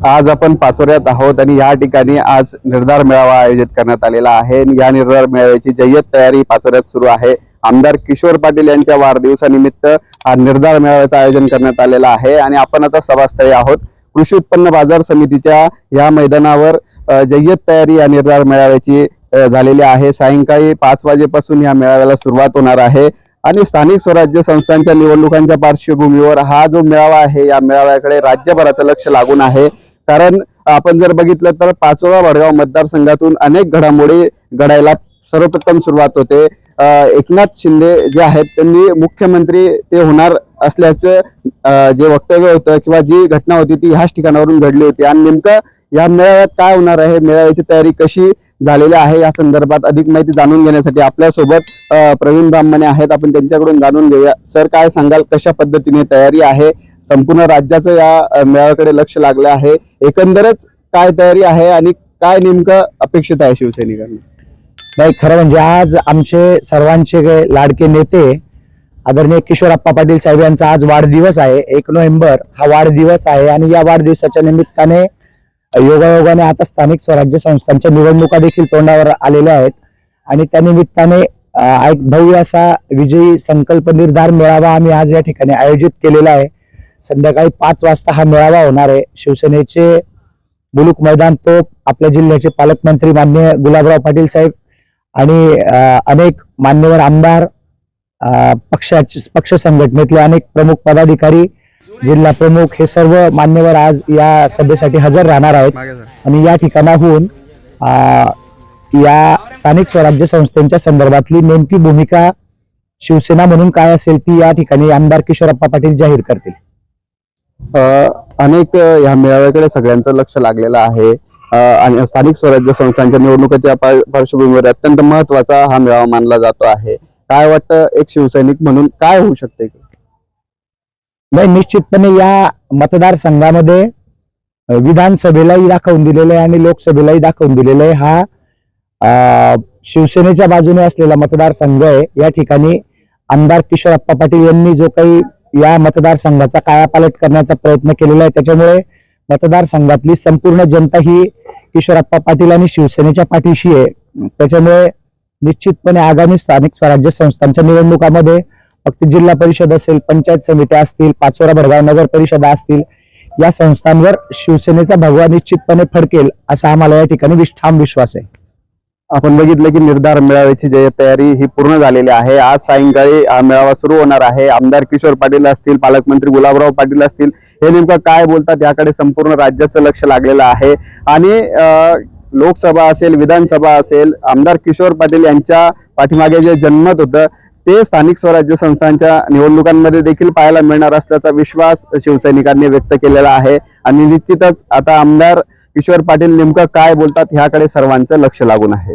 आज आपण पाचोऱ्यात आहोत आणि या ठिकाणी आज निर्धार मेळावा आयोजित करण्यात आलेला आहे. या निर्धार मेळाव्याची जय्यत तयारी पाचोऱ्यात सुरू आहे. आमदार किशोर पाटील यांच्या वाढदिवसानिमित्त हा निर्धार मेळाव्याचं आयोजन करण्यात आलेलं आहे. आणि आपण आता सभास्थळी आहोत. कृषी उत्पन्न बाजार समितीच्या या मैदानावर जय्यत तयारी या निर्धार मेळाव्याची झालेली आहे. सायंकाळी पाच वाजेपासून या मेळाव्याला सुरुवात होणार आहे. आणि स्थानिक स्वराज्य संस्थांच्या निवडणुकांच्या पार्श्वभूमीवर हा जो मेळावा आहे या मेळाव्याकडे राज्यभराचं लक्ष लागून आहे. कारण आपण जर बघितलं तर पाचोळा वडगाव मतदारसंघातून अनेक घडामोडी घडायला सर्वप्रथम सुरुवात होते. एकनाथ शिंदे जे आहेत त्यांनी मुख्यमंत्री ते होणार असल्याचं जे वक्तव्य होतं किंवा जी घटना होती ती ह्याच ठिकाणावरून घडली होती. आणि नेमकं या मेळाव्यात काय होणार आहे मेळाव्याची तयारी कशी झालेली आहे या संदर्भात अधिक माहिती जाणून घेण्यासाठी आपल्यासोबत प्रवीण ब्राह्मणे आहेत. आपण त्यांच्याकडून जाणून घेऊया. सर काय सांगाल? कशा पद्धतीने तयारी आहे? संपूर्ण राज्याचं या मेळाकडे मेळाव्याकडे लक्ष लागलं आहे. एकंदरच काय तयारी आहे आणि काय नेमकं अपेक्षित आहे शिवसैनिकांना? नाही खरं म्हणजे आज आमचे सर्वांचे लाडके नेते आदरणीय किशोरप्पा पाटील साहेब यांचा आज वाढदिवस आहे. एक नोव्हेंबर हा वाढदिवस आहे आणि या वाढदिवसाच्या निमित्ताने योगायोगाने आता स्थानिक स्वराज्य संस्थांच्या निवडणुका देखील तोंडावर आलेल्या आहेत. आणि त्या निमित्ताने एक भव्य असा विजयी संकल्प निर्धार मेळावा आम्ही आज या ठिकाणी आयोजित केलेला आहे. संध्याकाळी पाच वाजता हा मेळावा होणार आहे. शिवसेनेचे मुलुक मैदान तोप आपल्या जिल्ह्याचे पालकमंत्री मान्य गुलाबराव पाटील साहेब आणि अनेक मान्यवर आमदार पक्षाचे पक्ष संघटनेतले अनेक प्रमुख पदाधिकारी जिल्हा प्रमुख हे सर्व मान्यवर आज या सभेसाठी हजर राहणार आहेत. आणि या ठिकाणाहून या स्थानिक स्वराज्य संस्थांच्या संदर्भातली नेमकी भूमिका शिवसेना म्हणून काय असेल ती या ठिकाणी आमदार किशोरप्पा पाटील जाहीर करतील. अनेक ह्या या मेळाव्याकडे सगळ्यांचं लक्ष लागलेलं आहे. आणि स्थानिक स्वराज्य संस्थांच्या निवडणुकीच्या पार्श्वभूमीवर अत्यंत महत्त्वाचा हा मेळावा मानला जातो आहे. काय वाटतं एक शिवसैनिक म्हणून काय होऊ शकते? नाही निश्चितपणे या मतदारसंघामध्ये विधानसभेलाही दाखवून दिलेलं आहे आणि लोकसभेलाही दाखवून दिलेलं आहे. हा शिवसेनेच्या बाजूने असलेला मतदारसंघ आहे. या ठिकाणी आमदार किशोरप्पा पाटील यांनी जो काही या मतदारसंघाचा कायापालट करण्याचा प्रयत्न केलेला आहे. त्याच्यामुळे मतदारसंघातली संपूर्ण जनता ही किशोरप्पा पाटील आणि शिवसेनेच्या पाठीशी आहे. त्याच्यामुळे निश्चितपणे आगामी स्थानिक स्वराज्य संस्थांच्या निवडणुकामध्ये फक्त जिल्हा परिषद असेल पंचायत समित्या असतील पाचोरा भडगाव नगर परिषदा असतील या संस्थांवर शिवसेनेचा भगवा निश्चितपणे फडकेल असा आम्हाला या ठिकाणी ठाम विश्वास आहे. आपण बघितलं की निर्धार मेळाव्याची जे तयारी ही पूर्ण झालेली आहे. आज सायंकाळी मेळावा सुरू होणार आहे. आमदार किशोर पाटील असतील पालकमंत्री गुलाबराव पाटील असतील हे नेमकं काय बोलतात याकडे संपूर्ण राज्याचं लक्ष लागलेलं आहे. आणि लोकसभा असेल विधानसभा असेल आमदार किशोर पाटील यांच्या पाठीमागे जे जन्मत होतं ते स्थानिक स्वराज्य संस्थांच्या निवडणुकांमध्ये देखील पाहायला मिळणार असल्याचा विश्वास शिवसैनिकांनी व्यक्त केलेला आहे. आणि निश्चितच आता आमदार किशोर पाटील नेमकं काय बोलतात ह्याकडे सर्वांचं लक्ष लागून आहे.